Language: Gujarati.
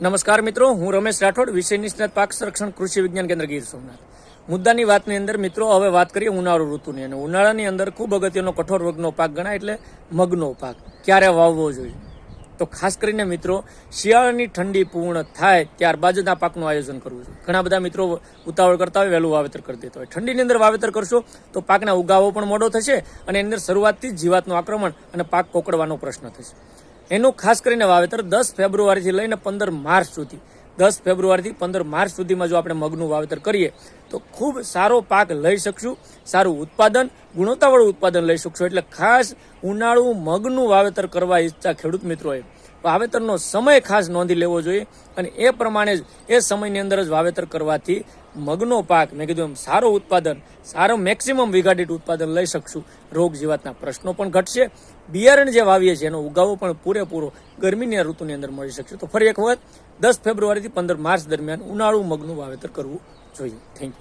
નમસ્કાર મિત્રો, હું રમેશ રાઠોડ, વિષય નિષ્ણાત, પાક સંરક્ષણ, કૃષિ વિજ્ઞાન કેન્દ્ર ગીર સોમનાથ. મુદ્દાની વાતની અંદર મિત્રો, હવે વાત કરીએ ઉનાળુ ઋતુની. અને ઉનાળાની અંદર ખૂબ અગત્યનો કઠોર વર્ગનો પાક ગણાય, એટલે મગનો પાક. ક્યારે વાવવો જોઈએ? તો ખાસ કરીને મિત્રો, શિયાળાની ઠંડી પૂર્ણ થાય ત્યારબાદ જ આ પાકનું આયોજન કરવું જોઈએ. ઘણા બધા મિત્રો ઉતાવળ કરતા હોય, વહેલું વાવેતર કરી દેતા હોય. ઠંડીની અંદર વાવેતર કરશો, તો પાકના ઉગાવો પણ મોડો થશે અને એની અંદર શરૂઆતથી જ જીવાતનું આક્રમણ અને પાક કોકડવાનો પ્રશ્ન થશે. એનું ખાસ કરીને વાવેતર દસ ફેબ્રુઆરીથી લઈને પંદર માર્ચ સુધી. દસ ફેબ્રુઆરીથી પંદર માર્ચ સુધીમાં જો આપણે મગનું વાવેતર કરીએ તો ખૂબ સારો પાક લઈ શકશું. સારું ઉત્પાદન, ગુણવત્તાવાળું ઉત્પાદન લઈ શકશું. એટલે ખાસ ઉનાળુ, મગનું વાવેતર કરવા ઈચ્છતા ખેડૂત મિત્રોએ. વાવેતરનો સમય ખાસ નોંધી લેવો જોઈએ અને એ પ્રમાણે જ એ સમયની અંદર જ વાવેતર કરવાથી મગનો પાક, મેં કીધું એમ, સારો ઉત્પાદન, સારો મેક્સિમમ વીઘા ઉત્પાદન લઈ શકશું. રોગ જીવાતના પ્રશ્નો પણ ઘટશે. બિયારણ જે વાવીએ છીએ એનો ઉગાવો પણ પૂરેપૂરો ગરમીની ઋતુની અંદર મળી શકશે. તો ફરી એક વખત દસ ફેબ્રુઆરીથી પંદર માર્ચ દરમિયાન ઉનાળુ, મગનું વાવેતર કરવું 注意听